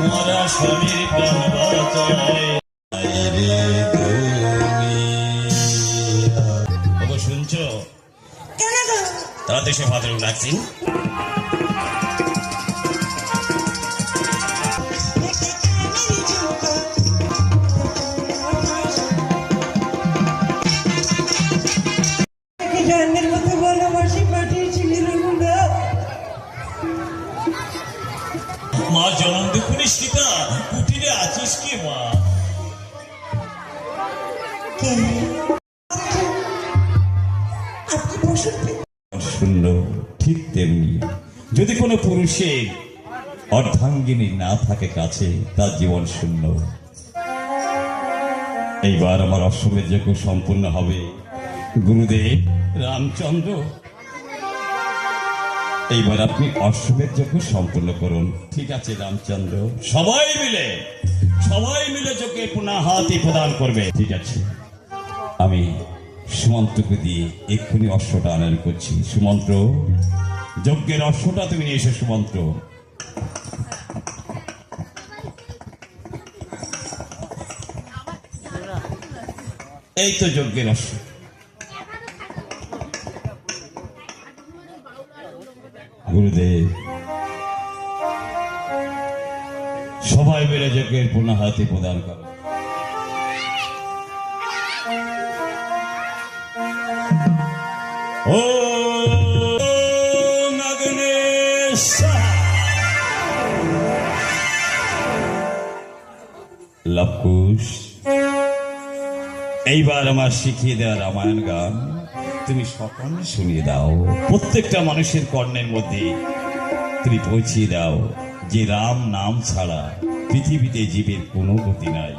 মরা স্বামীর প্রাণ বাঁচায় রে শুনছো? তারা দেশে ভাদ্র লাগছেন জনম কুটিরে আছিস কি মা? শূন্য, ঠিক তেমনি। যদি কোনো পুরুষের অর্ধাঙ্গিনী না থাকে কাছে, তার জীবন শূন্য। এইবার আমার অশ্বমের যজ্ঞ সম্পূর্ণ হবে। গুরুদেব, রামচন্দ্র এইবার আপনি অশ্বমের যজ্ঞ সম্পূর্ণ করুন। ঠিক আছে, রামচন্দ্র। সবাই মিলে সবাই মিলে যজ্ঞে পুনাহাতি প্রদান করবে। ঠিক আছে। আমি সুমন্ত্রকে দিয়ে এক্ষুনি অশ্বটা আনয়ন করছি। সুমন্ত্র, যজ্ঞের অশ্বটা তুমি নিয়ে এসো, সুমন্ত্র। এই তো যজ্ঞের অশ্ব। গুরুদেব সবাই মিলে যজ্ঞের পুনাহাতি প্রদান করো। অগ্নেশ্বর। লবকুশ, এইবার আমার শিখিয়ে দেওয়া রামায়ণ গান। তুমি সকলে শুনিয়ে দাও। প্রত্যেকটা মানুষের কর্ণের মধ্যে তুমি পৌঁছিয়ে দাও যে রাম নাম ছাড়া পৃথিবীতে জীবের কোনো গতি নাই।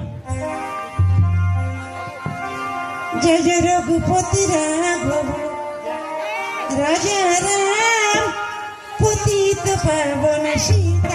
জয় জয় রঘুপতি রাঘব রাজা রাম পতিত পাবন সীতা